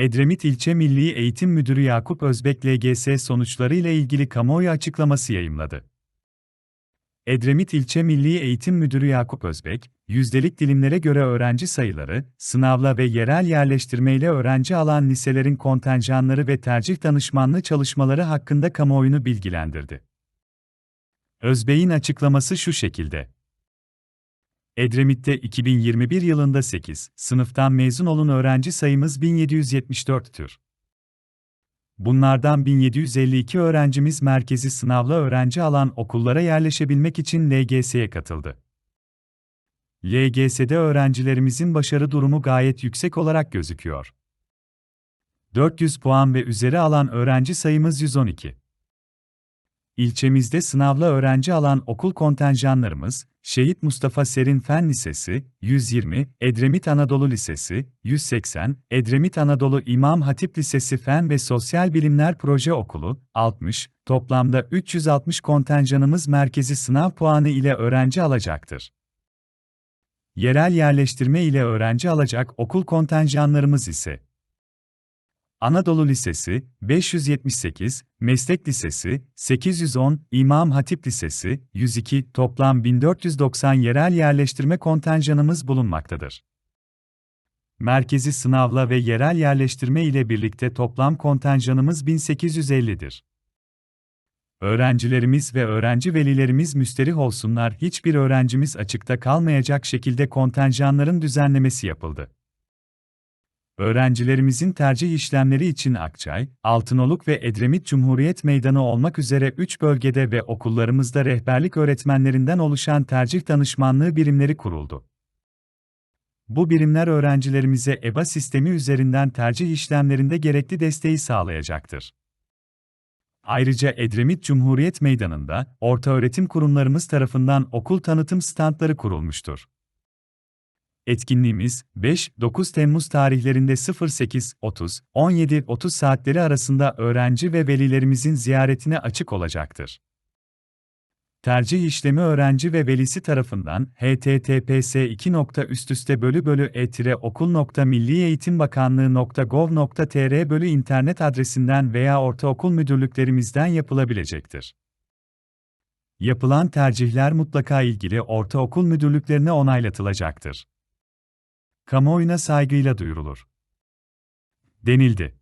Edremit İlçe Milli Eğitim Müdürü Yakup Özbek LGS sonuçları ile ilgili kamuoyu açıklaması yayımladı. Edremit İlçe Milli Eğitim Müdürü Yakup Özbek, yüzdelik dilimlere göre öğrenci sayıları, sınavla ve yerel yerleştirmeyle öğrenci alan liselerin kontenjanları ve tercih danışmanlığı çalışmaları hakkında kamuoyunu bilgilendirdi. Özbey'in açıklaması şu şekilde. Edremit'te 2021 yılında 8 sınıftan mezun olan öğrenci sayımız 1774'tür. Bunlardan 1752 öğrencimiz merkezi sınavla öğrenci alan okullara yerleşebilmek için LGS'ye katıldı. LGS'de öğrencilerimizin başarı durumu gayet yüksek olarak gözüküyor. 400 puan ve üzeri alan öğrenci sayımız 112. İlçemizde sınavla öğrenci alan okul kontenjanlarımız, Şehit Mustafa Serin Fen Lisesi, 120, Edremit Anadolu Lisesi, 180, Edremit Anadolu İmam Hatip Lisesi Fen ve Sosyal Bilimler Proje Okulu, 60, toplamda 360 kontenjanımız merkezi sınav puanı ile öğrenci alacaktır. Yerel yerleştirme ile öğrenci alacak okul kontenjanlarımız ise Anadolu Lisesi 578, Meslek Lisesi 810, İmam Hatip Lisesi 102, toplam 1490 yerel yerleştirme kontenjanımız bulunmaktadır. Merkezi sınavla ve yerel yerleştirme ile birlikte toplam kontenjanımız 1850'dir. Öğrencilerimiz ve öğrenci velilerimiz müsterih olsunlar hiçbir öğrencimiz açıkta kalmayacak şekilde kontenjanların düzenlemesi yapıldı. Öğrencilerimizin tercih işlemleri için Akçay, Altınoluk ve Edremit Cumhuriyet Meydanı olmak üzere 3 bölgede ve okullarımızda rehberlik öğretmenlerinden oluşan tercih danışmanlığı birimleri kuruldu. Bu birimler öğrencilerimize EBA sistemi üzerinden tercih işlemlerinde gerekli desteği sağlayacaktır. Ayrıca Edremit Cumhuriyet Meydanı'nda ortaöğretim kurumlarımız tarafından okul tanıtım standları kurulmuştur. Etkinliğimiz 5-9 Temmuz tarihlerinde 08.30-17.30 saatleri arasında öğrenci ve velilerimizin ziyaretine açık olacaktır. Tercih işlemi öğrenci ve velisi tarafından https 2. bölü bölü e bölü internet adresinden veya ortaokul müdürlüklerimizden yapılabilecektir. Yapılan tercihler mutlaka ilgili ortaokul müdürlüklerine onaylatılacaktır kamuoyuna saygıyla duyurulur. denildi.